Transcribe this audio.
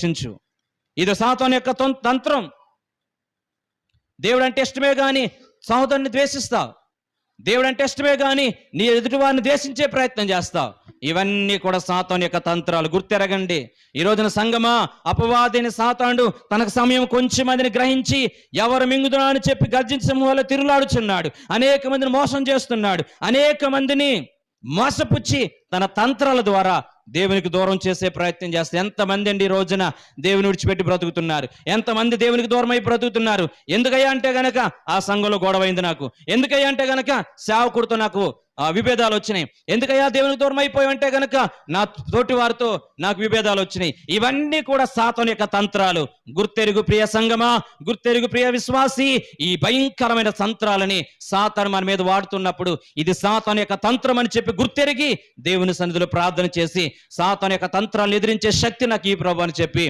రక్షించు. ఇది సాతాన్ యొక్క తంత్రం. దేవుడు అంటే ఇష్టమే కానీ సహోదరుని ద్వేషిస్తావు. దేవుడు అంటే ఇష్టమే కానీ నీ ఎదుటివారిని ద్వేషించే ప్రయత్నం చేస్తావు. ఇవన్నీ కూడా సాతాన్ యొక్క తంత్రాలు. గుర్తెరగండి. ఈ రోజున సంగమా అపవాదిని సాతాండు తనకు సమయం కొంచెం మందిని గ్రహించి ఎవరు మింగుదునా అని చెప్పి గర్జించడం వల్ల తిరులాడుచున్నాడు. అనేక మందిని మోసం చేస్తున్నాడు. అనేక మందిని మోసపుచ్చి తన తంత్రాల ద్వారా దేవునికి దూరం చేసే ప్రయత్నం చేస్తే. ఎంతమంది అండి ఈ రోజున దేవుని విడిచిపెట్టి బ్రతుకుతున్నారు? ఎంతమంది దేవునికి దూరం అయి బ్రతుకుతున్నారు? ఎందుకయ్యా అంటే గనక ఆ సంఘంలో గొడవైంది నాకు. ఎందుకయ్యా అంటే గనక సేవకుడితో నాకు విభేదాలు వచ్చినాయి. ఎందుకయ్యా దేవునికి దూరం అయిపోయావంటే కనుక నా తోటి వారితో నాకు విభేదాలు వచ్చినాయి. ఇవన్నీ కూడా సాతాను యొక్క తంత్రాలు. గుర్తెరుగు ప్రియ సంగమా గుర్తెరుగు ప్రియ విశ్వాసి ఈ భయంకరమైన తంత్రాలని సాతాను మన మీద వాడుతున్నప్పుడు ఇది సాతాను యొక్క తంత్రం అని చెప్పి గుర్తెరిగి దేవుని సన్నిధిలో ప్రార్థన చేసి సాతాను యొక్క తంత్రాలను ఎదిరించే శక్తి నాకు ఈ ప్రభు అని చెప్పి